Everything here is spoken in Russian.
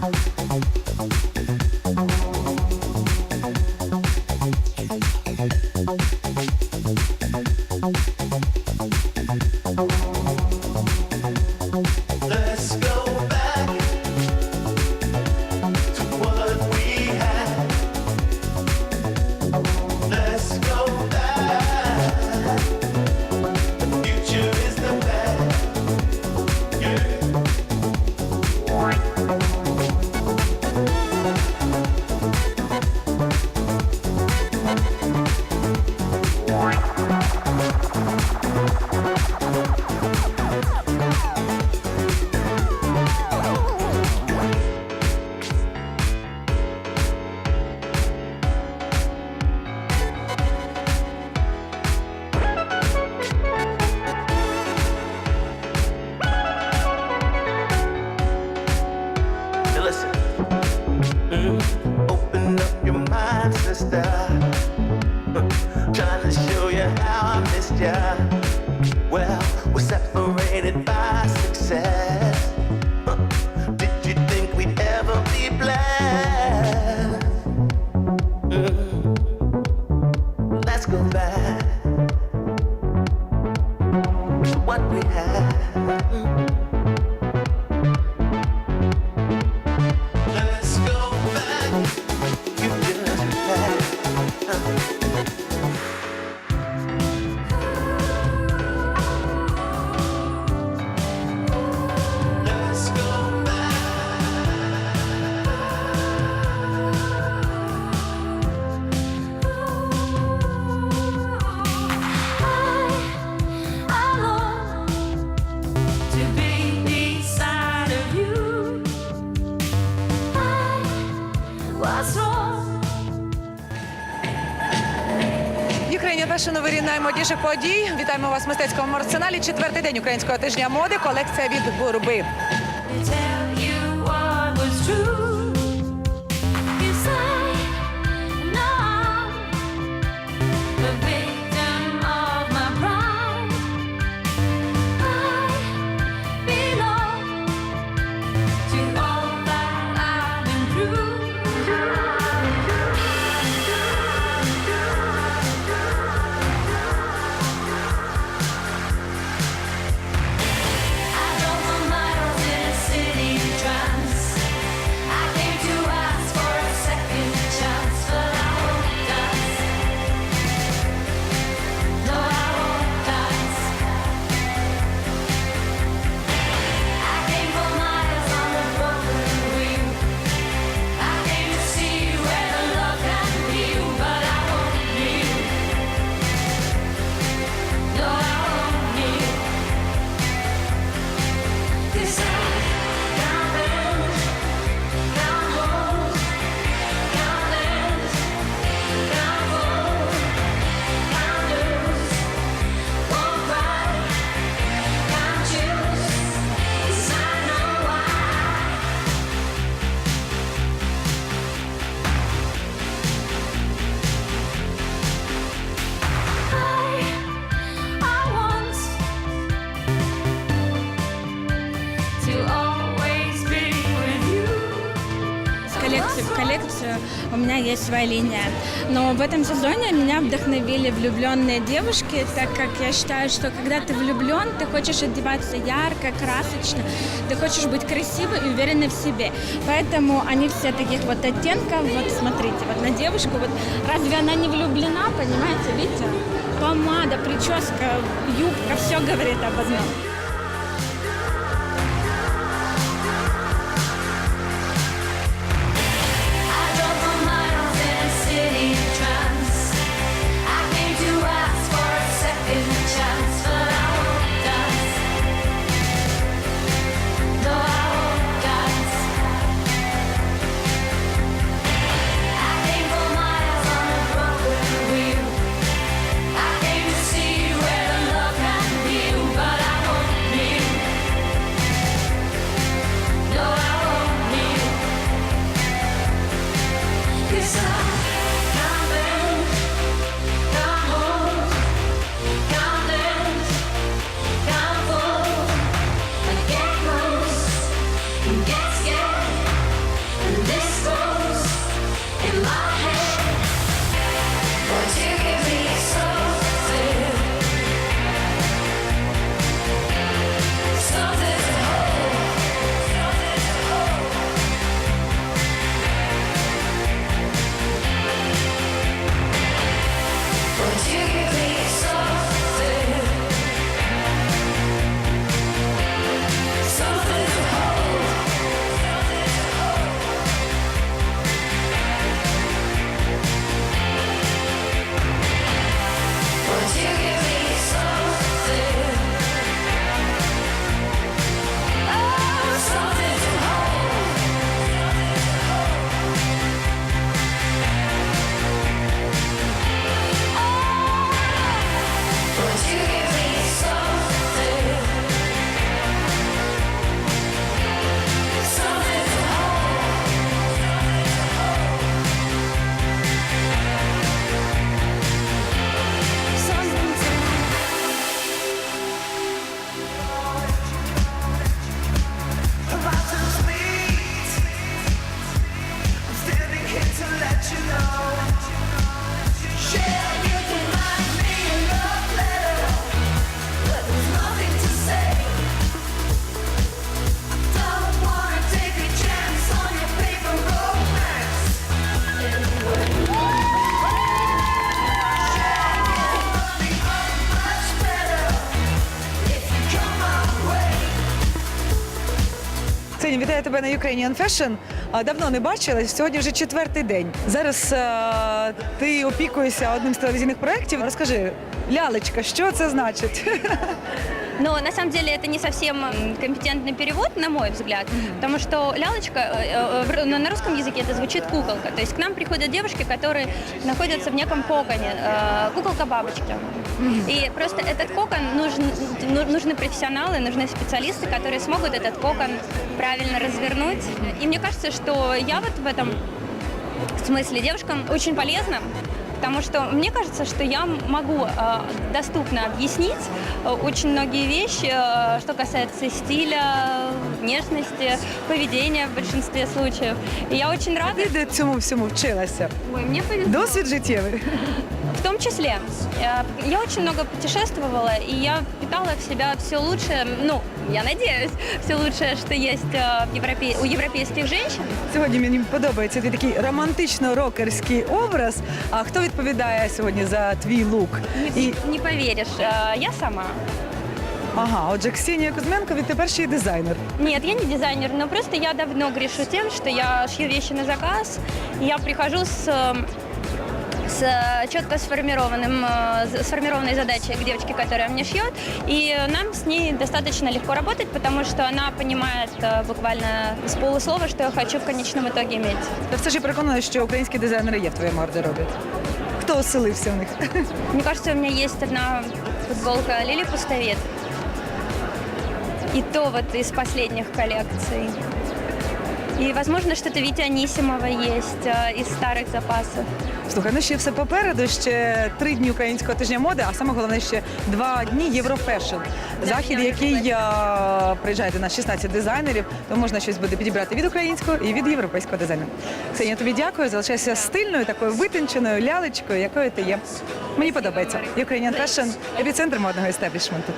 はい。країні перші новини наймодіших подій. Вітаємо вас в мистецькому арсеналі. Четвертий день українського тижня моди. Колекція від бурби. у меня есть своя линия. Но в этом сезоне меня вдохновили влюбленные девушки, так как я считаю, что когда ты влюблен, ты хочешь одеваться ярко, красочно, ты хочешь быть красивой и уверенной в себе. Поэтому они все таких вот оттенков. Вот смотрите, вот на девушку, вот разве она не влюблена, понимаете, видите? Помада, прическа, юбка, все говорит об одном. desire Ксенія, вітаю тебе на Ukrainian Fashion. Давно не бачилась, сьогодні вже четвертий день. Зараз а, ти опікуєшся одним з телевізійних проєктів. Розкажи, лялечка, що це значить? Но на самом деле это не совсем компетентный перевод, на мой взгляд, потому что лялочка э, э, в ру- на русском языке это звучит куколка. То есть к нам приходят девушки, которые находятся в неком коконе, э, куколка бабочки. И просто этот кокон нужен, ну- нужны профессионалы, нужны специалисты, которые смогут этот кокон правильно развернуть. И мне кажется, что я вот в этом смысле девушкам очень полезно, потому что мне кажется, что я могу э, доступно объяснить э, очень многие вещи, э, что касается стиля, внешности, поведения в большинстве случаев. И я очень рада. Ти де цьому всьому вчилася? Ой, мне повезло. Досвід життєвий. В том числе. Э, Я очень много путешествовала, и я впитала в себя все лучшее, ну, я надеюсь, все лучшее, что есть э, в Европе, у европейских женщин. Сьогодні мені подобається твій такий романтично-рокерський образ. А хто відповідає сьогодні за твій лук? І Не поверишь, э, я сама. ага, отже, Ксенія Кузьменко, відтепер ще й дизайнер. Нет, я не дизайнер, но просто я давно грешу тем, что я шью вещи на заказ. И я прихожу с э, с э, четко сформированным, э, з- сформированной задачей к девочке, которая мне шьет. И нам с ней достаточно легко работать, потому что она понимает э, буквально с полуслова, что я хочу в конечном итоге иметь. Та все ж я переконана, що українські дизайнери є в твоєму гардеробі. Хто оселився в них? Мне кажется, у меня есть одна футболка Лили Пустовет. И то вот из последних коллекций. И, возможно, что-то Витя Анисимова есть э, из старых запасов. Слухай, ну ще все попереду. Ще три дні українського тижня моди, а саме головне ще два дні Єврофешн. Захід, який приїжджає до нас 16 дизайнерів, то можна щось буде підібрати від українського і від європейського дизайну. Ксенія, тобі дякую. Залишайся стильною, такою витонченою лялечкою, якою ти є. Мені подобається. Ukrainian Fashion – епіцентр модного естеблішменту.